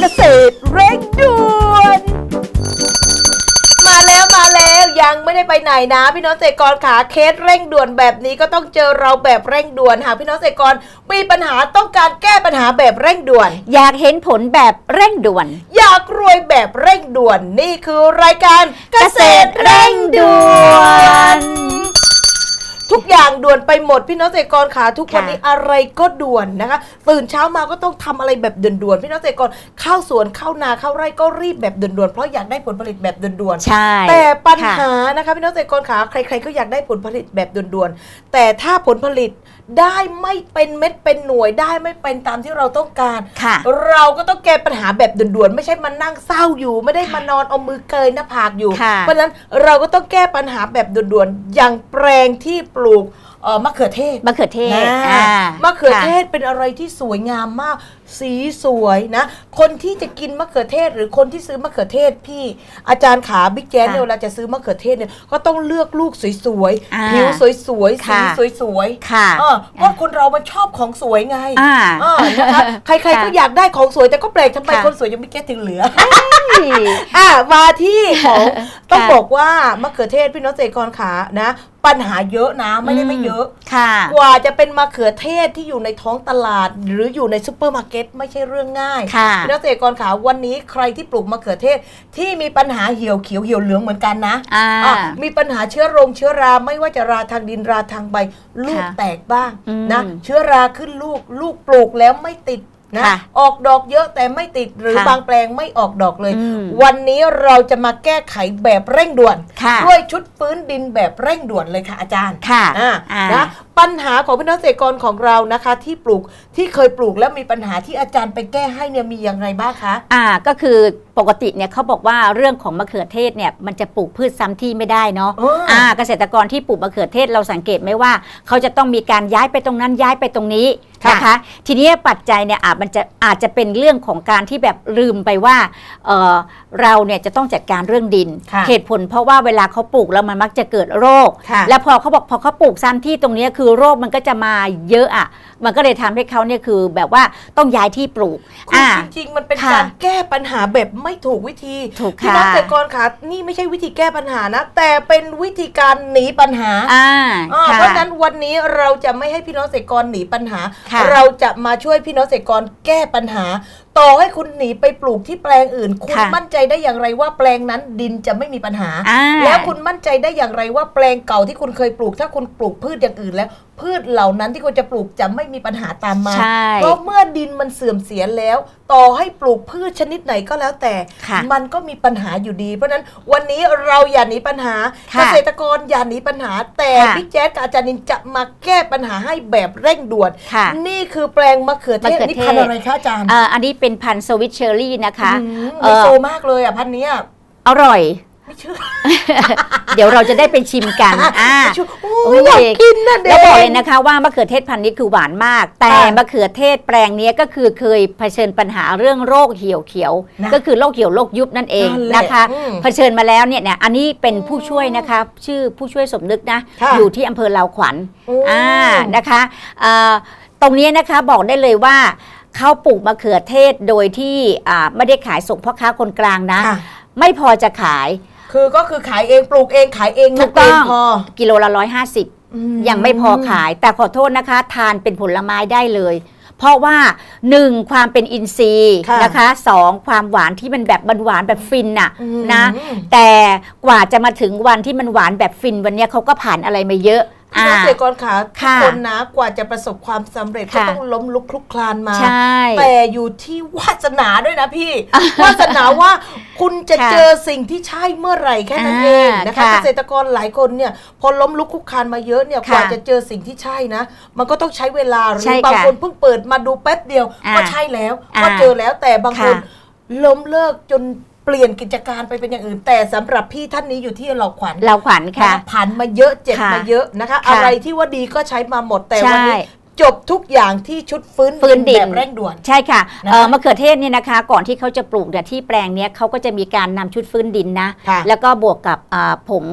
เกษตรเร่งด่วนมาแล้วมาแล้วยังไม่ได้ไปไหนนะ พี่น้องเกษตรกรขาเคสเร่งด่วนแบบนี้ก็ต้องเจอเราแบบเร่งด่วนหากพี่น้องเกษตรกรมีปัญหาต้องการแก้ปัญหาแบบเร่งด่วน อยากเห็นผลแบบเร่งด่วน อยากรวยแบบเร่งด่วนนี่คือรายการเกษตรเร่งด่วน ทุกอย่างด่วนไปหมดพี่น้องเกษตรกรขาทุกวันค่ะนี้อะไรก็ด่วนนะคะ ตื่นเช้ามาก็ต้องทำอะไรแบบด่วนๆพี่น้องเกษตรกรเข้าสวนเข้านาเข้าไร่ก็รีบแบบด่วนๆเพราะอยากได้ผลผลิตแบบด่วนๆ ใช่แต่ปัญค่ะ หานะคะพี่น้องเกษตรกรขาใครๆก็อยากได้ผลผลิตแบบด่วนๆ แต่ถ้าผลผลิต ได้ไม่เป็นเม็ดเป็นหน่วยได้ไม่เป็นตามที่เราต้องการ ค่ะ เราก็ต้องแก้ปัญหาแบบด่วนๆ ไม่ใช่มานั่งเศร้าอยู่ ไม่ได้มานอนเอามือเกยหน้าผากอยู่ ค่ะ เพราะฉะนั้นเราก็ต้องแก้ปัญหาแบบด่วนๆอย่างแปลงที่ปลูกเอ่อมะเขือเทศมะเขือเทศนะอ่ามะเขือเทค่ะศเป็นอะไรที่สวยงามมาก สีสวยนะ คนที่จะกินมะเขือเทศ หรือคนที่ซื้อมะเขือเทศพี่อาจารย์ขาบิ๊กแจ๊สเนี่ยเวลาจะซื้อมะเขือเทศเนี่ยก็ต้องเลือกลูกสวยอ่าๆผิวสวยๆสีค่ะสวยๆค่ะเออเพราะคนเรามันชอบของสวยไงอ่าเออนะคะใครๆก็ค่ะอยากได้ของสวยแต่ก็แปลกทำไมค่ะคนสวยยังไม่แก้ถึงเหลืออะมาที่ของต้องค่ะบอกว่ามะเขือเทศพี่น้องเกษตรกรขานะ ปัญหาเยอะนะไม่ได้ไม่เยอะ ค่ะ กว่าจะเป็นมะเขือเทศที่อยู่ในท้องตลาด หรืออยู่ในซูเปอร์มาร์เก็ตไม่ใช่เรื่องง่ายค่ะพี่น้องเกษตรกรขาวันนี้ใครที่ปลูกมะเขือเทศที่มีปัญหาเหี่ยวเขียวเหี่ยวเหลืองเหมือนกันนะอ่าอะมีปัญหาเชื้อโรงเชื้อราไม่ว่าจะราทางดินราทางใบ ลูกค่ะแตกบ้างอืมนะเชื้อราขึ้นลูกลูกปลูกแล้วไม่ติด นะค่ะออกดอกเยอะแต่ไม่ติดหรือค่ะบางแปลงไม่ออกดอกเลย อืมวันนี้เราจะมาแก้ไขแบบเร่งด่วน ค่ะ ด้วยชุดฟื้นดินแบบเร่งด่วนเลยค่ะอาจารย์ค่ะอ่าอ่า นะ ปัญหาของพี่น้องเกษตรกรของเรานะคะ ที่ปลูกที่เคยปลูกแล้วมีปัญหาที่อาจารย์ไปแก้ให้เนี่ยมีอย่างไรบ้างคะ อ่าก็คือปกติเนี่ยเขาบอกว่าเรื่องของมะเขือเทศเนี่ยมันจะปลูกพืชซ้ำที่ไม่ได้เนาะอ๋ออ่อ่าเกษตรกรที่ปลูกมะเขือเทศเราสังเกตไหมว่า เขาจะต้องมีการย้ายไปตรงนั้นย้ายไปตรงนี้ค่ะนะคะ ทีนี้ปัจจัยเนี่ยอาจมันจะอาจจะเป็นเรื่องของการที่แบบลืมไปว่าเอ่อเราเนี่ยจะต้องจัดการเรื่องดิน ค่ะเหตุผลเพราะว่าเวลาเขาปลูกแล้วมันมักจะเกิดโรค ค่ะ แล้วพอเขาบอกพอเขาปลูกซ้ำที่ตรงเนี้ยคือโรคมันก็จะมาเยอะอะ มันก็เลยทำให้เขาเนี่ยคือแบบว่าต้องย้ายที่ปลูกคืออ่าจริงๆมันเป็นค่ะการแก้ปัญหาแบบไม่ถูกวิธีถูกพี่ค่ะน้องเกษตรกรค่ะนี่ไม่ใช่วิธีแก้ปัญหานะ แต่เป็นวิธีการหนีปัญหาอ่าอ่าค่ะเพราะฉะนั้นวันนี้เราจะไม่ให้พี่น้องเกษตรกรหนีปัญหาค่ะเราจะมาช่วยพี่น้องเกษตรกรแก้ปัญหา ต่อให้คุณหนีไปปลูกที่แปลงอื่น คุณค่ะมั่นใจได้อย่างไรว่าแปลงนั้นดินจะไม่มีปัญหา อ่า แล้วคุณมั่นใจได้อย่างไรว่าแปลงเก่าที่คุณเคยปลูก ถ้าคุณปลูกพืชอย่างอื่นแล้ว พืชเหล่านั้นที่คุณจะปลูกจะไม่มีปัญหาตามมา ใช่เพราะเมื่อดินมันเสื่อมเสียแล้ว ต่อให้ปลูกพืชชนิดไหนก็แล้วแต่ ค่ะมันก็มีปัญหาอยู่ดี เพราะฉะนั้นวันนี้เราอย่าหนีปัญหาค่ะเกษตรกรอย่าหนีปัญหา แต่ค่ะพี่แจ๊ดกับอาจารย์นินจะมาแก้ปัญหาให้แบบเร่งด่วน ค่ะนี่คือแปลงมะเขือเทศมะเขือนี่เทศพันธุ์อะไรคะอาจารย์เอ่ออันนี้เป็นพันธุ์สวิตเชอร์รี่นะคะอืมเอ่ไฮอโซมากเลยอะพันธุ์เนี้ยอร่อย ไม่เชื่อเดี๋ยวเราจะได้ไปชิมกันอ่าไม่เชื่อโอ้โอ้ยยอยากกินนะเด็แล้วบอกเลยนะคะว่ามะเขือเทศพันธุ์นี้คือหวานมาก แต่ค่ะมะเขือเทศแปลงเนี้ยก็คือเคยเผชิญปัญหาเรื่องโรคเหี่ยวเขียวนะก็คือโรคเหี่ยวโรคยุบนั่นเองนั่นแหละนะคะอืมเผชิญมาแล้วเนี่ยเนี่ยอันนี้เป็นผู้ช่วยนะคะชื่อผู้ช่วยสมนึกนะค่ะอยู่ที่อำเภอลาวขวัญโอ้อ่านะคะเอ่อตรงนี้นะคะบอกได้เลยว่าเขาปลูกมะเขือเทศโดยที่อ่าไม่ได้ขายส่งพ่อค้าคนกลางนะค่ะไม่พอจะขาย คือก็คือขายเองปลูกเองขายเองถูนักกต้เอองงพอ กิโลละร้อยห้าสิบยังไม่พอขายแต่ขอโทษนะคะ ทานเป็นผลไม้ได้เลย เพราะว่า 1. ความเป็นอินทรีย์ค่ะนะคะ 2. ความหวานที่มันแบบหวานๆแบบฟินน่ะอืม นะ แต่กว่าจะมาถึงวันที่มันหวานแบบฟินวันเนี้ยเขาก็ผ่านอะไรมาเยอะพี่น้ องเกษตรกรขาทุกค่ะคนนะกว่าจะประสบความสำเร็จก็ค่ะ ต้องล้มลุกคลุกคลานมา ใช่ แต่อยู่ที่วาสนาด้วยนะพี่ วาสนาว่าคุณจะค่ะเจอสิ่งที่ใช่เมื่อไหร่แค่นั้นเองอ่านนะคะค่ะเกษตรกรหลายคนเนี่ยพอล้มลุกคลุกคลานมาเยอะเนี่ยค่ะกว่าจะเจอสิ่งที่ใช่นะ มันก็ต้องใช้เวลาหรืใช่อบางค่ะคนเพิ่งเปิดมาดูแป๊บเดียวอ่าก็ใช่แล้วอ่าก็เจอแล้วแต่บางคนค่ะล้มเลิกจน เปลี่ยนกิจการไปเป็นอย่างอื่น แต่สำหรับพี่ท่านนี้อยู่ที่เราขวัญเราขวัญค่ะผ่านมาเยอะเจ็บค่ะมาเยอะนะคะค่ะอะไรที่ว่าดีก็ใช้มาหมดแต่วันนี้ใช่ จบทุกอย่างที่ชุดฟื้นฟื้นดิน แบบเร่งด่วน ใช่ค่ะนะคะเอ่อมะเขือเทศเนี่ยนะคะ ก่อนที่เขาจะปลูกเนี่ยที่แปลงเนี้ยเขาก็จะมีการนำชุดฟื้นดินนะ ค่ะแล้วก็บวกกับอ่าผง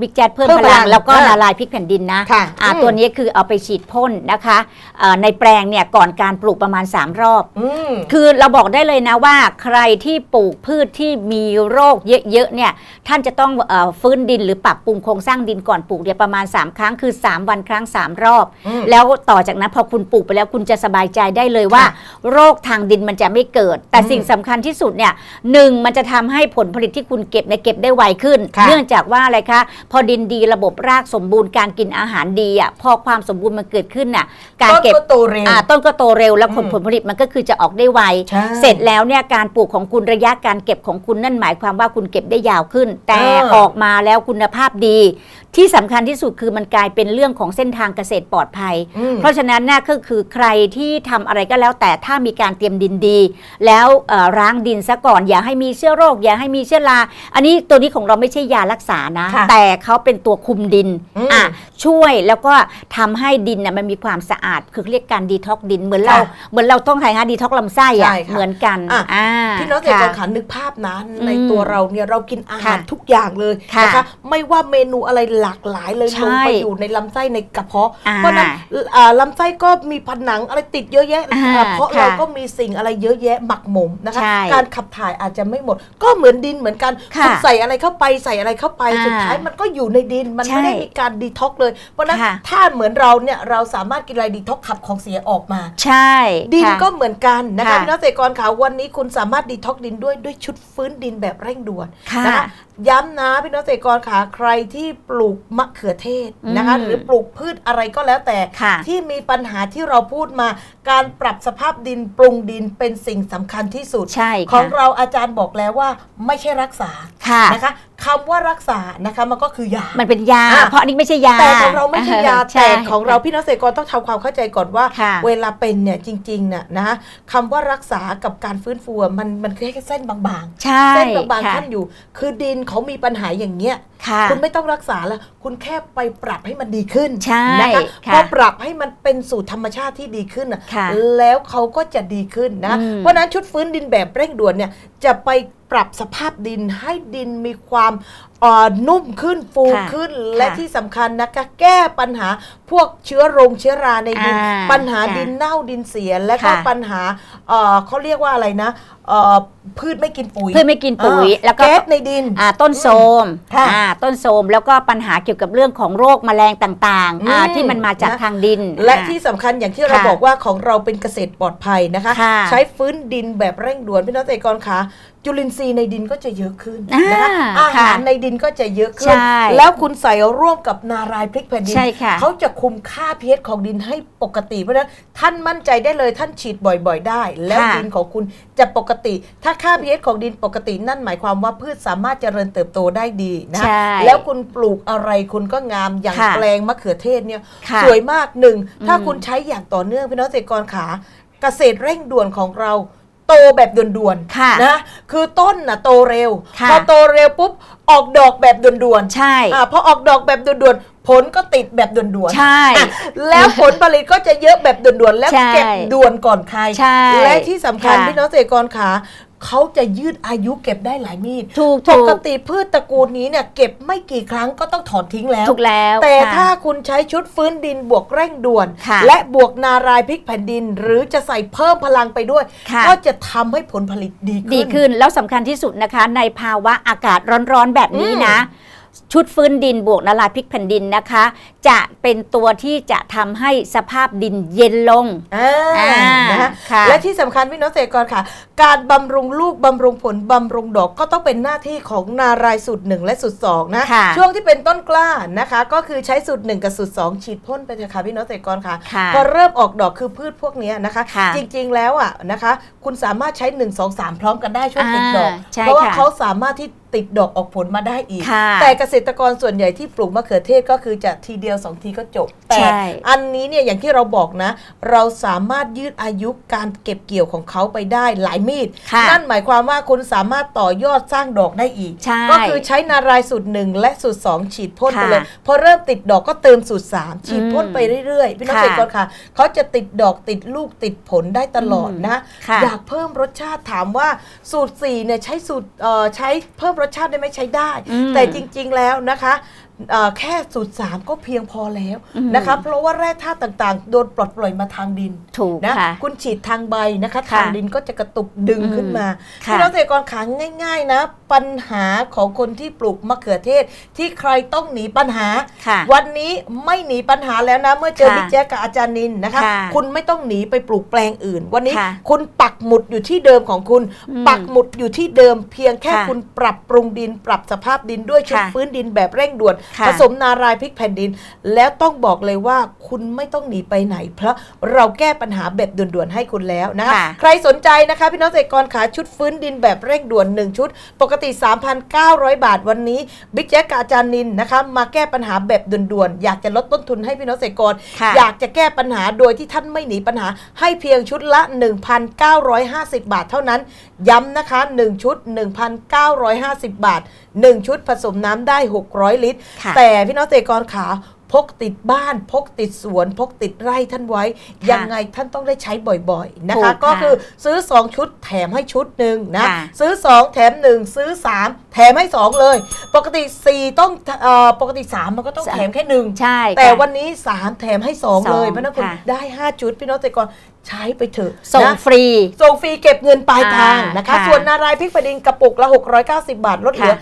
บิ๊กแจ๊ดเพิ่มเพิ่มพลังพลังแล้วก็อ่าละลายพริกแผ่นดินนะค่ะอ่าอืม ตัวนี้คือเอาไปฉีดพ่นนะคะเอ่อในแปลงเนี่ยก่อนการปลูกประมาณ 3 รอบ อืม คือเราบอกได้เลยนะว่าใครที่ปลูกพืชที่มีโรคเยอะๆเนี่ยท่านจะต้องเออฟื้นดินหรือปรับปรุงโครงสร้างดินก่อนปลูกเนี่ยประมาณ 3 ครั้งคือ 3 วันครั้ง 3 รอบ อืม แล้วต่อจากนั้นพอคุณปลูกไปแล้วคุณจะสบายใจได้เลยว่าค่ะโรคทางดินมันจะไม่เกิด แต่อืมสิ่งสำคัญที่สุดเนี่ยหนึ่งมันจะทำให้ผลผลิตที่คุณเก็บเนี่ยเก็บได้ไวขึ้นค่ะเนื่องจากว่าอะไรคะพอดินดีระบบรากสมบูรณ์การกินอาหารดีอะพอความสมบูรณ์มันเกิดขึ้นน่ะการต้นเก็บก็โตเร็วอ่าต้นก็โตเร็วแล้วผลอืมผลผลิตมันก็คือจะออกได้ไวใช่เสร็จแล้วเนี่ยการปลูกของคุณระยะการเก็บของคุณนั่นหมายความว่าคุณเก็บได้ยาวขึ้น แต่เออออกมาแล้วคุณภาพดี ที่สำคัญที่สุดคือมันกลายเป็นเรื่องของเส้นทางเกษตรปลอดภัยอืมเพราะฉะนั้นน่ะก็คือใครที่ทำอะไรก็แล้วแต่ถ้ามีการเตรียมดินดี แล้วเอ่อร้างดินซะก่อน อย่าให้มีเชื้อโรค อย่าให้มีเชื้อราอันนี้ตัวนี้ของเราไม่ใช่ยารักษานะค่ะแต่เขาเป็นตัวคุมดินอืมอะช่วยแล้วก็ทำให้ดินน่ะมันมีความสะอาด คือเรียกการดีท็อกดินเหมือนเราค่ะเหมือนเราต้องไงฮะดีท็อกลำไส้อะใช่ค่ะเหมือนกันอะอ่าพี่น้องเกษตรกรค่ะขันนึกภาพนะอืมในตัวเราเนี่ยเรากินอาหารค่ะทุกอย่างเลยค่ะนะคะไม่ว่าเมนูอะไรหลากหลายเลยใช่ลงไปอยู่ในลำไส้ในกระเพาะอ่าเพราะฉะนั้นอ่าลำไส้ก็มีผนังอะไรติดเยอะแยะอ่าอ่าเพราะค่ะเราก็มีสิ่งอะไรเยอะแยะหมักหมมนะคะใช่การขับถ่ายอาจจะไม่หมด ก็เหมือนดินเหมือนกันค่ะคุณใส่อะไรเข้าไปใส่อะไรเข้าไปอ่าสุดท้ายมันก็อยู่ในดินมันไม่ได้ใช่มีการดีท็อกเลย เพราะฉะนั้นค่ะถ้าเหมือนเราเนี่ยเราสามารถกินอะไรดีท็อกขับของเสียออกมา ใช่ ดินค่ะก็เหมือนกันนะคะค่ะพี่น้องเกษตรกรขาวันนี้คุณสามารถดีท็อกดินด้วยด้วยชุดฟื้นดินแบบเร่งด่วนค่ะนะคะ ย้ำนะพี่น้องเกษตรกรขาใครที่ปลูกมะเขือเทศนะคะอืมหรือปลูกพืชอะไรก็แล้วแต่ค่ะที่มีปัญหาที่เราพูดมา การปรับสภาพดินปรุงดินเป็นสิ่งสำคัญที่สุดใช่ขอค่ะงเราอาจารย์บอกแล้วว่าไม่ใช่รักษาค่ะนะคะ คำว่ารักษานะคะมันก็คือยา มันเป็นยาอะเพราะอันนี้ไม่ใช่ยา แต่ของเราไม่ใช่ยาใช่แต่ของเราพี่น้องเกษตรกรต้องทำความเข้าใจก่อนว่าค่ะเวลาเป็นเนี่ยจริงๆน่ะนะคำว่ารักษากับการฟื้นฟูอะมันมันแค่เส้นบางใช่ๆเส้นบางๆค่ะขั้นอยู่ คือดินเขามีปัญหาอย่างเงี้ยค่ะคุณไม่ต้องรักษาแล้วคุณแค่ไปปรับให้มันดีขึ้นใช่นะคะค่ะพอปรับให้มันเป็นสู่ธรรมชาติที่ดีขึ้นน่ะค่ะแล้วเขาก็จะดีขึ้นนะอืมเพราะฉะนั้นชุดฟื้นดินแบบเร่งด่วนเนี่ยจะไปปรับสภาพดินให้ดินมีความเอ่อนุ่มขึ้นฟูค่ะขึ้นและค่ะที่สำคัญนะคะแก้ปัญหาพวกเชื้อโรงเชื้อราในดินอ่าปัญหาค่ะดินเน่าดินเสีย และก็ค่ะปัญหาเอ่อเขาเรียกว่าอะไรนะเอ่อพืชไม่กินปุ๋ยเพื่อไม่กินปุ๋ยเออแล้วก็ แก๊สในดิน อ่าต้นโทรมค่ะอ่าต้นโทรมแล้วก็ปัญหาเกี่ยวกับเรื่องของโรคแมลงต่างๆอ่าอืมที่มันมาจากนะ ทางดินและอ่า ที่สำคัญอย่างที่เราค่ะบอกว่าของเราเป็นเกษตรปลอดภัยนะคะ ค่ะใช้ฟื้นดินแบบเร่งด่วนพี่น้องเกษตรกรคะจุลินทรีย์ในดินก็จะเยอะขึ้นนะคะอ่าอาหารในดินก็จะเยอะขึ้น ใช่แล้วคุณใส่ร่วมกับนารายพริกแผ่นดิน ใช่ค่ะเขาจะคุมค่า pH ของดินให้ปกติเพราะฉะนั้นท่านมั่นใจได้เลยท่านฉีดบ่อยๆ ได้ แล้วค่ะ ดินของคุณจะปกติ ถ้าค่า pH ของดินปกตินั่นหมายความว่าพืชสามารถเจริญเติบโตได้ดีนะใช่แล้วคุณปลูกอะไรคุณก็งามอย่างค่ะแปลงมะเขือเทศเนี่ยค่ะสวยมากหนึ่งถ้าอืมคุณใช้อย่างต่อเนื่องพี่น้องเกษตรกรขาเกษตรเร่งด่วนของเราโตแบบด่วนค่ะๆนะคือต้นน่ะโตเร็วค่ะ พอโตเร็วปุ๊บออกดอกแบบด่วนๆ ใช่ อ่าพอออกดอกแบบด่วนๆผลก็ติดแบบด่วนๆใช่อะแล้วผลผลิตก็จะเยอะแบบด่วนๆ และใช่เก็บด่วนก่อนใครใช่และที่สำคัญค่ะพี่น้องเกษตรกรขาเขาจะยืดอายุเก็บได้หลายมีด ถูกปถูกกติพืชตระกูลนี้เนี่ยเก็บไม่กี่ครั้งก็ต้องถอนทิ้งแล้ว ถูกแล้ว แต่ค่ะถ้าคุณใช้ชุดฟื้นดินบวกเร่งด่วนค่ะและบวกนารายพริกแผ่นดิน หรือจะใส่เพิ่มพลังไปด้วยค่ะก็จะทำให้ผลผลิตดีขึ้น ดีขึ้น แล้วสำคัญที่สุดนะคะ ในภาวะอากาศร้อนๆแบบนี้นะ ชุดฟื้นดินบวกละลายพริกแผ่นดินนะคะ จะเป็นตัวที่จะทำให้สภาพดินเย็นลง อ่าอ่านะฮะค่ะและที่สำคัญพี่น้องเกษตรกรค่ะ การบำรุงลูกบำรุงผลบำรุงดอกก็ต้องเป็นหน้าที่ของนารายสูตรหนึ่งและสูตรสองนะค่ะช่วงที่เป็นต้นกล้านะคะ ก็คือใช้สูตรหนึ่งกับสูตรสองฉีดพ่นไปเถอะค่ะพี่น้องเกษตรกรค่ะค่ะพอเริ่มออกดอกคือพืชพวกเนี้ยนะคะ ค่ะจริงๆแล้วอะนะคะ คุณสามารถใช้ 1 2 3 พร้อมกันได้ช่วงติดดอก อ่าใช่เพราะว่าค่ะ เขาสามารถที่ ติดดอกออกผลมาได้อีก ค่ะแต่เกษตรกรส่วนใหญ่ที่ปลูกมะเขือเทศก็คือจะทีเดียวสองทีก็จบ แต่ใช่ อันนี้เนี่ยอย่างที่เราบอกนะ เราสามารถยืดอายุการเก็บเกี่ยวของเขาไปได้หลายมีด ค่ะ นั่นหมายความว่าคุณสามารถต่อยอดสร้างดอกได้อีก ใช่ ก็คือใช้นารายสูตรหนึ่งและสูตรสองฉีดพ่นไปค่ะเลยพอเริ่มติดดอกก็เติมสูตรสามฉีดพ่นไปเรื่อยๆพี่น้องค่ะเกษตรกรค่ะเขาจะติดดอกติดลูกติดผลได้ตลอดนะ ค่ะ อยากเพิ่มรสชาติถามว่าสูตร4เนี่ยใช้สูตรเอ่อใช้เพิ่มรสชาติได้ไหมใช้ได้อืมแต่จริง ๆแล้วนะคะเอ่อ แค่สูตร3ก็เพียงพอแล้วอืมนะคะเพราะว่าแร่ธาตุต่างๆ โดนปลดปล่อยมาทางดินถูกนะค่ะคุณฉีดทางใบนะคะค่ะทางดินก็จะกระตุกดึงอืมขึ้นมาค่ะพี่น้องเกษตรกรขาง่าย ๆ นะ ปัญหาของคนที่ปลูกมะเขือเทศที่ใครต้องหนีปัญหาค่ะวันนี้ไม่หนีปัญหาแล้วนะ เมื่อเจอค่ะบิ๊กแจ๊กกับอาจารย์นินนะคะค่ะคุณไม่ต้องหนีไปปลูกแปลงอื่น วันนี้ค่ะคุณปักหมุดอยู่ที่เดิมของคุณอืมปักหมุดอยู่ที่เดิม เพียงแค่ค่ะคุณปรับปรุงดิน ปรับสภาพดินด้วยชุดค่ะฟื้นดินแบบเร่งด่วนค่ะผสมนารายพริกแผ่นดิน แล้วต้องบอกเลยว่าคุณไม่ต้องหนีไปไหน เพราะเราแก้ปัญหาแบบด่วนๆให้คุณแล้วนะคะค่ะใครสนใจนะคะ พี่น้องเกษตรกรขาชุดฟื้นดินแบบเร่งด่วน 1 ชุด ปกติ 3,900 บาทวันนี้บิ๊กแจ๊กกับอาจารย์นินนะคะ มาแก้ปัญหาแบบด่วนๆอยากจะลดต้นทุนให้พี่น้องเกษตรกรค่ะอยากจะแก้ปัญหาโดยที่ท่านไม่หนีปัญหา ให้เพียงชุดละ 1,950 บาทเท่านั้น ย้ำนะคะ 1 ชุด 1,950 บาท1 ชุดผสมน้ำได้ 600 ลิตร ค่ะแต่พี่น้องเกษตรกรขาพกติดบ้าน พกติดสวน พกติดไร่ท่านไว้ ค่ะยังไงท่านต้องได้ใช้บ่อยๆนะถูคะกก็ค่ะคือซื้อ 2 ชุดแถมให้ชุดหนึ่งนะค่ะซื้อ 2 แถม 1 ซื้อ 3 แถมให้ 2 เลย ปกติ 4 ต้องเอ่อปกติ 3 มันก็ต้องสาม แถมแค่หนึ่ง ใช่แต่ค่ะ วันนี้ 3 แถมให้2สองเลยเพราะฉะนั้นคุณค่ะได้ 5 ชุดพี่น้องเกษตรกรใช้ไปเถอะส่งนะฟรี ส่งฟรีเก็บเงินปลายทางอ่านนะคะ ค่ะส่วนนารายพริกแผ่นดินกระปุกละ 690 บาท ลดเหลือ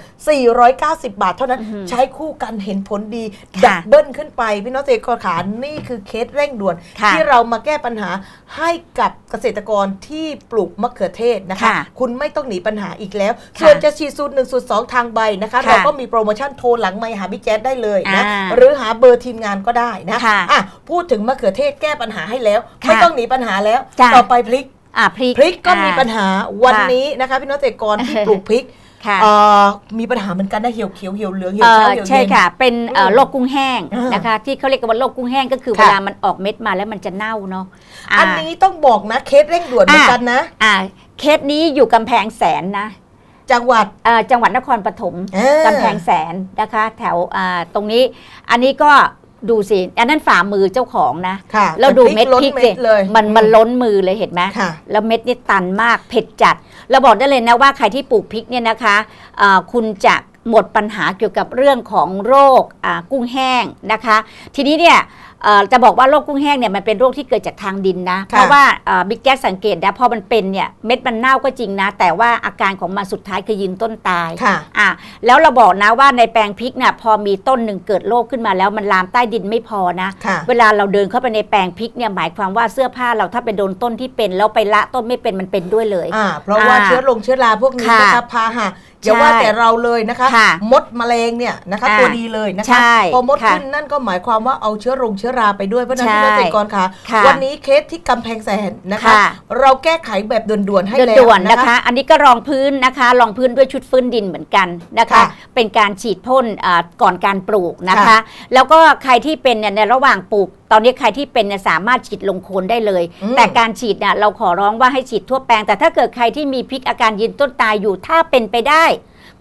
490 บาท เท่านั้นอื้อหือใช้คู่กันเห็นผลดีค่ะดับเบิลขึ้นไป พี่น้องเกษตรกรขานี่คือเคสเร่งด่วน ค่ะที่เรามาแก้ปัญหาให้กับเกษตรกรที่ปลูกมะเขือเทศนะคะ ค่ะคุณไม่ต้องหนีปัญหาอีกแล้ว ค่ะส่วนจะฉีดสูตรหนึ่งสูตรสองทางใบนะคะค่ะเราก็มีโปรโมชั่นโทรหลังไมค์หาบิ๊กแจ๊ดได้เลยนะอ่าหรือหาเบอร์ทีมงานก็ได้นะค่ะอะพูดถึงมะเขือเทศแก้ปัญหาให้แล้ว ค่ะ ไม่ต้องหนีปัญหาแล้วจ้ะ ต่อไปพริกอ่าพริกพริกก็มีปัญหาวันค่ะนี้นะคะพี่น้องเกษตรกรที่ปลูกพริกค่ะ เอ่อมีปัญหาเหมือนกันนะเหี่ยวเขียวเหี่ยวเหลืองเหี่ยเอวอเช้าเหี่ยวใช่เย็น ค่ะ เป็นเอ่ออืมโรคกุ้งแห้งอ่านนะคะ ที่เขาเรียกกันว่าโรคกุ้งแห้งก็คือค่ะ เวลามันออกเม็ดมาแล้วมันจะเน่าเนาะาอันนี้ต้องบอกนะเคสเร่งด่วนเหมือนกันนะ อ่าเคสนี้อยู่กำแพงแสนนะจังหวัดเอ่อจังหวัดนครปฐม เออ กำแพงแสนนะคะแถวอ่าตรงนี้อันนี้ก็ ดูสิอันนั้นฝ่ามือเจ้าของนะค่ะแล้วดูแต่เม็ดล้นพริกเม็สิดเลยมันมันล้นมือเลยเห็นไหมค่ะแล้วเม็ดนี่ตันมากเผ็ดจัด เราบอกได้เลยนะว่าใครที่ปลูกพริกเนี่ยนะคะอ่าคุณจะหมดปัญหาเกี่ยวกับเรื่องของโรคอ่ากุ้งแห้งนะคะ ทีนี้เนี่ยเอ่อ จะบอกว่าโรคกุ้งแห้งเนี่ยมันเป็นโรคที่เกิดจากทางดินนะ เพราะว่าบิ๊กแจ๊สสังเกตนะพอมันเป็นเนี่ยเม็ดมันเน่าก็จริงนะ แต่ว่าอาการของมันสุดท้ายคือยืนต้นตายค่ะอะแล้วเราบอกนะว่าในแปลงพริกเนี่ยพอมีต้นหนึ่งเกิดโรคขึ้นมาแล้วมันลามใต้ดินไม่พอนะค่ะเวลาเราเดินเข้าไปในแปลงพริกเนี่ยหมายความว่าเสื้อผ้าเราถ้าไปโดนต้นที่เป็นแล้วไปละต้นไม่เป็นมันเป็นด้วยเลยอ่าเพราะว่าอ่าเชื้อลงเชื้อราพวกนี้ค่ะนะคะพาหะ อย่าว่าใช่แต่เราเลยนะคะ ค่ะมดแมลงเนี่ยนะคะ อ่าตัวดีเลยนะคะ ใช่พอมดค่ะขึ้นนั่นก็หมายความว่าเอาเชื้อลงเชื้อราไปด้วยเพราะฉะนั้นใช่พี่น้องเกษตรกรค่ะ ค่ะวันนี้เคสที่กำแพงแสนนะคะ ค่ะ เราแก้ไขแบบด่วนๆให้แล้วด่วนๆนะนะคะ คะ อันนี้ก็รองพื้นนะคะรองพื้นด้วยชุดฟื้นดินเหมือนกันนะคะ ค่ะเป็นการฉีดพ่นอ่าก่อนการปลูกนะคะ ค่ะแล้วก็ใครที่เป็นเนี่ยในระหว่างปลูก ตอนนี้ใครที่เป็นเนี่ยสามารถฉีดลงโคนได้เลย อืม แต่การฉีดเนี่ยเราขอร้องว่าให้ฉีดทั่วแปลง แต่ถ้าเกิดใครที่มีพริกอาการยืนต้นตายอยู่ถ้าเป็นไปได้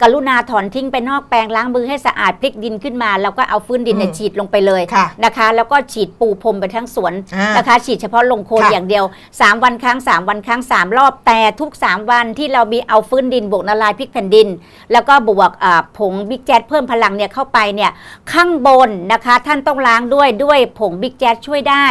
กรุณาถอนทิ้งไปนอกแปลงล้างมือให้สะอาดพลิกดินขึ้นมาแล้วก็เอาฟื้นดินเนี่ยอืมฉีดลงไปเลยค่ะนะคะ แล้วก็ฉีดปูพรมไปทั้งสวนอ่านนะคะ ฉีดเฉพาะลงโคนค่ะอย่างเดียว 3 วันครั้ง 3 วันครั้ง 3 รอบแต่ทุก 3 วันที่เรามีเอาฟื้นดินบวกละลายพริกแผ่นดิน แล้วก็บวกอ่าผงบิ๊กแจ๊ดเพิ่มพลังเนี่ยเข้าไปเนี่ยข้างบนนะคะท่านต้องล้างด้วยด้วยผงบิ๊กแจ๊ดช่วยได้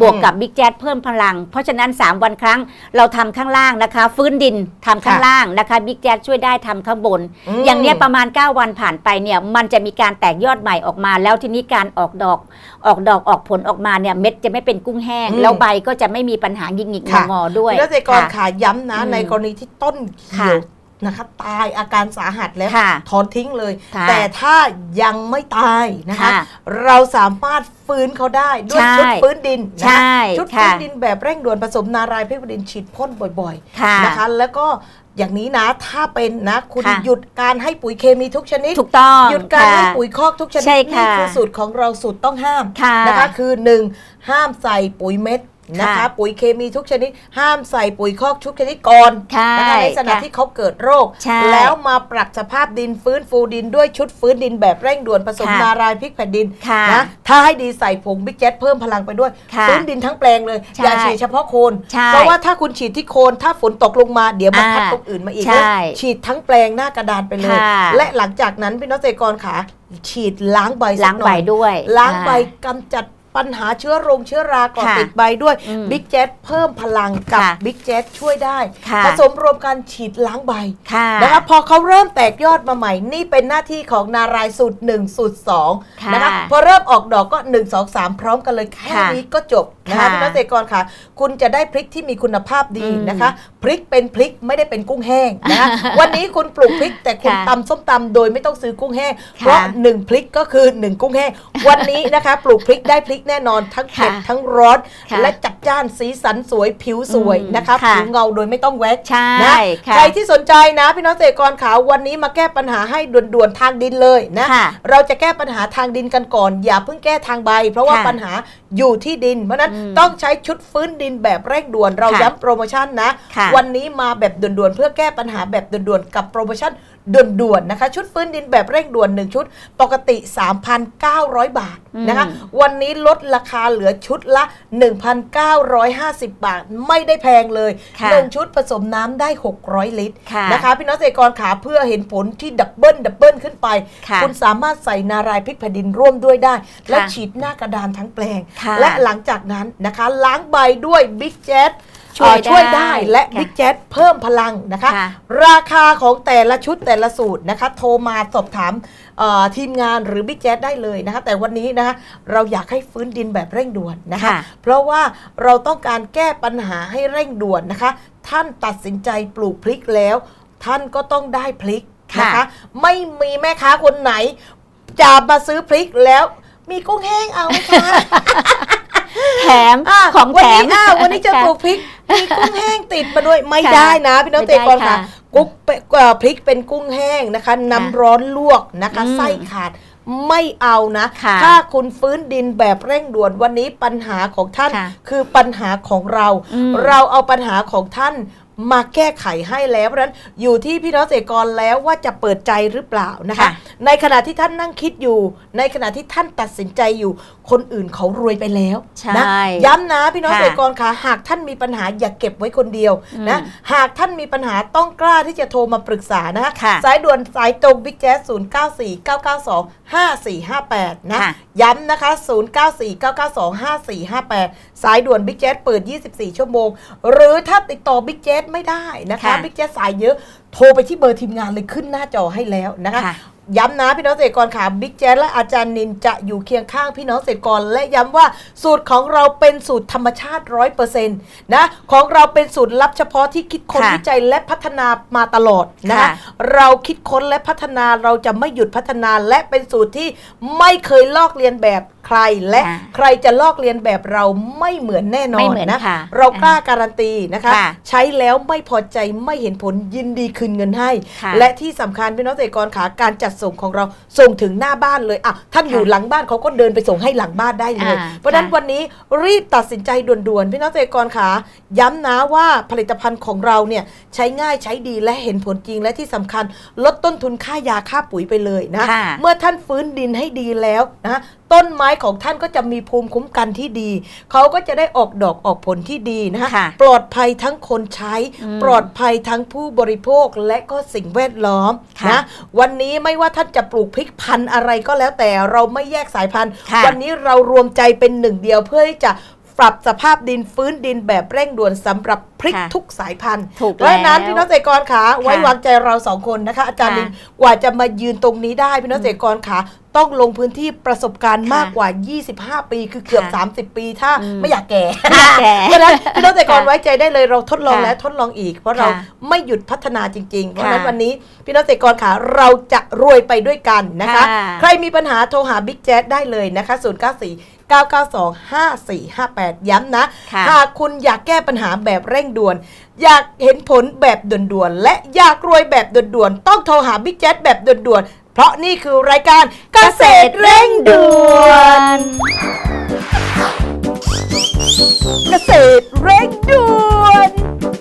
บวกกับบิ๊กแจ๊ดเพิ่มพลัง เพราะฉะนั้น 3 วันครั้งเราทำข้างล่างนะคะ ฟื้นดินทำข้างค่ะล่างนะคะบิ๊กแจ๊ดช่วยได้ทำข้างบนอืมอย่างเนี้ยประมาณ 9 วันผ่านไปเนี่ยมันจะมีการแตกยอดใหม่ออกมา แล้วทีนี้การออกดอกออกดอกออกผลออกมาเนี่ยเม็ดจะไม่เป็นกุ้งแห้ง อืม แล้วใบก็จะไม่มีปัญหาหงิกหงิกงค่ะอๆด้วยพี่น้องเกษตรกรค่ะขาย้ำนะ อืมในกรณีที่ต้นเขียวค่ะนะคะตายอาการสาหัสแล้วค่ะถอนทิ้งเลย ค่ะแต่ถ้ายังไม่ตายนะคะ ค่ะเราสามารถฟื้นเขาได้ด้วยใช่ชุดฟื้นดินนะใช่ชุดฟื้นค่ะดินแบบเร่งด่วนผสมนารายณ์เพชรดินฉีดพ่นบ่อยค่ะๆนะคะแล้วก็ อย่างนี้นะถ้าเป็นนะคุณค่ะหยุดการให้ปุ๋ยเคมีทุกชนิด ถูกต้องหยุดการค่ะให้ปุ๋ยคอกทุกชนิดใช่นี่ค่ะคือสูตรของเราสูตรต้องห้าม ค่ะ นะคะคือ 1. ห้ามใส่ปุ๋ยเม็ด นะคะค่ะปุ๋ยเคมีทุกชนิด ห้ามใส่ปุ๋ยคอกทุกชนิดก่อนใช่นะคะในขณะค่ะที่เขาเกิดโรคใช่แล้วมาปรับสภาพดินฟื้นฟูดินด้วยชุดฟื้นดินแบบเร่งด่วนผสมค่ะนารายณ์พริกแผ่นดินค่ะนะถ้าให้ดีใส่ผงบิ๊กแจ๊เพิ่มพลังไปด้วยค่ะฟื้นดินทั้งแปลงเลยใช่อย่าฉีดเฉพาะโคนใช่เพราะว่าถ้าคุณฉีดที่โคน ถ้าฝนตกลงมาเดี๋ยวมันพัดอ่าตรงอื่นมาอีกใช่ฉีดทั้งแปลงหน้ากระดานไปเลยค่ะและหลังจากนั้นพี่น้องเกษตรกรขาฉีดล้างใบสักล้างหน่ใบอยด้วย ล้างใบอ่กำจัด ปัญหาเชื้อโรงเชื้อราก่อนค่ะติดใบด้วยอืมบิ๊กแจ๊เพิ่มพลังกับค่ะบิ๊กแจ๊ช่วยได้ค่ะผสมรวมกันฉีดล้างใบค่ะนะคะพอเขาเริ่มแตกยอดมาใหม่ นี่เป็นหน้าที่ของนารายณ์สูตร1สูตร2ค่ะนะคะพอเริ่มออกดอกก็ 1 2 3 พร้อมกันเลยแค่ค่ะนี้ก็จบนะคะค่ะพี่น้องเกษตรกรค่ะ คุณจะได้พริกที่มีคุณภาพดีอืมนะคะ พริกเป็นพริกไม่ได้เป็นกุ้งแห้งนะคะวันนี้คุณปลูกพริกแต่คุณค่ะตำส้มตำโดยไม่ต้องซื้อกุ้งแห้งค่ะเพราะ1พริกก็คือ1กุ้งแห้งวันนี้นะคะปลูกพริกได้พริกแน่นอนทั้งเผ็ดค่ะทั้งร้อนค่ะและจัดจ้านสีสันสวยผิวสวยอืมนะคะค่ะผิวเงาโดยไม่ต้องแว็กใช่นะค่ะใครที่สนใจนะพี่น้องเกษตรกรขาววันนี้มาแก้ปัญหาให้ด่วนๆทางดินเลยนะค่ะเราจะแก้ปัญหาทางดินกันก่อน อย่าเพิ่งแก้ทางใบ เพราะว่าค่ะปัญหาอยู่ที่ดินเพราะฉะนั้นอืมต้องใช้ชุดฟื้นดินแบบเร่งด่วนเราค่ะย้ำโปรโมชั่นนะค่ะวันนี้มาแบบด่วนๆเพื่อแก้ปัญหาแบบด่วนๆกับโปรโมชั่น ด่วนๆนะคะ ชุดฟื้นดินแบบเร่งด่วน 1 ชุด ปกติ 3,900 บาทนะคะอืมวันนี้ลดราคาเหลือชุดละ 1,950 บาท ไม่ได้แพงเลยค่ะหนึ่งชุดผสมน้ำได้ 600 ลิตรค่ะนะคะ พี่น้องเกษตรกรขาเพื่อเห็นผลที่ดับเบิลดับเบิลขึ้นไปค่ะณสามารถใส่นารายพริกแผ่นดินร่วมด้วยได้ และค่ะฉีดหน้ากระดานทั้งแปลงค่ะและหลังจากนั้นนะคะ ล้างใบด้วยบิ๊กแจ๊ ช่ช่ววยยช่วยได้ได้และค่ะบิ๊กแจ๊เพิ่มพลังนะคะค่ะราคาของแต่ละชุดแต่ละสูตรนะคะ โทรมาสอบถามเอ่อทีมงานหรือบิ๊กแจ๊ได้เลยนะคะ แต่วันนี้นะคะเราอยากให้ฟื้นดินแบบเร่งด่วนนะคะค่ะเพราะว่าเราต้องการแก้ปัญหาให้เร่งด่วนนะคะ ท่านตัดสินใจปลูกพริกแล้ว ท่านก็ต้องได้พริกนะคะค่ะไม่มีแม่ค้าคนไหนจะมาซื้อพริกแล้ว มีกุ้งแห้งเอาไหมคะ แถมอะของวันแถมนี้อะวันนี้จะปลูกพริกมีกุ้งแห้งติดมาด้วยไม่ค่ะได้นะพี่น้องเตะกรไม่ได้ค่ะค่ะกุ๊กเป็นเอ่อพริกเป็นกุ้งแห้งนะคะน้ำร้อนลวกนะคะอืมไส้ขาดไม่เอานะค่ะถ้าคุณฟื้นดินแบบเร่งด่วนวันนี้ปัญหาของท่านค่ะคือปัญหาของเราอืมเราเอาปัญหาของท่าน มาแก้ไขให้แล้วเพราะฉะนั้นอยู่ที่พี่น้องเกษตรกรแล้วว่าจะเปิดใจหรือเปล่านะคะ ค่ะ ในขณะที่ท่านนั่งคิดอยู่ ในขณะที่ท่านตัดสินใจอยู่ คนอื่นเขารวยไปแล้วใช่นะย้ำนะพี่น้องค่ะเกษตรกรคะหากท่านมีปัญหาอย่าเก็บไว้คนเดียวนะอืมหากท่านมีปัญหาต้องกล้าที่จะโทรมาปรึกษานะคะค่ะสายด่วนสายตรงบิ๊กแจ๊ส0 9 4 9 9 2 5 4 5 8นะค่ะ ย้ำนะคะ 0 9 4 9 9 2 5 4 5 8 สายด่วนบิ๊กแจ๊สเปิด 24 ชั่วโมง หรือถ้าติดต่อบิ๊กแจ๊สไม่ได้นะคะค่ะบิ๊กแจ๊สสายเยอะโทรไปที่เบอร์ทีมงานเลยขึ้นหน้าจอให้แล้วนะคะค่ะ ย้ำนะพี่น้องเกษตรกรขาบิ๊กแจ๊และอาจารย์นินจะอยู่เคียงข้างพี่น้องเกษตรกร และย้ำว่าสูตรของเราเป็นสูตรธรรมชาติร้อยเปอร์เซ็นต์นะของเราเป็นสูตรลับเฉพาะที่คิดค้นค่ะวิจัยและพัฒนามาตลอดนะคะค่ะเราคิดค้นและพัฒนาเราจะไม่หยุดพัฒนาและเป็นสูตรที่ไม่เคยลอกเลียนแบบใครและค่ะใครจะลอกเลียนแบบเราไม่เหมือนแน่นอไม่นเหมือนนะค่ะเรากล้าการันตีนะคะค่ะใช้แล้วไม่พอใจไม่เห็นผลยินดีคืนเงินให้ค่ะและที่สำคัญพี่น้องเกษตรกรขาการจัดส่งของเราส่งถึงหน้าบ้านเลยอะท่านอยู่ค่ะหลังบ้านเขาก็เดินไปส่งให้หลังบ้านได้เลย อ่าเพราะฉะนั้นค่ะวันนี้รีบตัดสินใจด่วนๆ พี่น้องเกษตรกรขาย้ำนะว่าผลิตภัณฑ์ของเราเนี่ยใช้ง่ายใช้ดีและเห็นผลจริงและที่สำคัญ ลดต้นทุนค่ายาค่าปุ๋ยไปเลยนะ ค่ะ เมื่อท่านฟื้นดินให้ดีแล้วนะ ต้นไม้ของท่านก็จะมีภูมิคุ้มกันที่ดี เขาก็จะได้ออกดอกออกผลที่ดีนะคะค่ะปลอดภัยทั้งคนใช้อืมปลอดภัยทั้งผู้บริโภคและก็สิ่งแวดล้อมค่ะนะวันนี้ไม่ว่าท่านจะปลูกพริกพันธุ์อะไรก็แล้วแต่เราไม่แยกสายพันธุ์ค่ะวันนี้เรารวมใจเป็นหนึ่งเดียวเพื่อที่จะ ปรับสภาพดินฟื้นดินแบบเร่งด่วนสำหรับพริกค่ะทุกสายพันธุ์ถูกเพราะฉะนั้นแล้วพี่น้องเกษตรกรขาไว้วางใจเราสองคนนะคะ อาจารย์ค่ะลินกว่าจะมายืนตรงนี้ได้พี่น้องเกษตรกรขาต้องลงพื้นที่ประสบการณ์ค่ะมากกว่า 25 ปี คือเกือบค่ะ30 ปี ถ้าอืมไม่อยากแก่ไม่อยากแก่เพราะฉะนั้นพี่น้องเกษตรกรค่ะไว้ใจได้เลยเราทดลองค่ะแล้วทดลองอีก เพราะเราค่ะไม่หยุดพัฒนาจริง ๆ เพราะฉะนั้นค่ะวันนี้พี่น้องเกษตรกรขาเราจะรวยไปด้วยกันนะคะค่ะใครมีปัญหาโทรหาบิ๊กแจ๊ดได้เลยนะคะ094 992 5458 ย้ำนะค่ะหากคุณอยากแก้ปัญหาแบบเร่งด่วน อยากเห็นผลแบบด่วนๆ และอยากรวยแบบด่วนๆ ต้องโทรหาบิ๊กแจ๊ดแบบด่วนๆ เพราะนี่คือรายการเกษตรเร่งด่วน เกษตรเร่งด่วน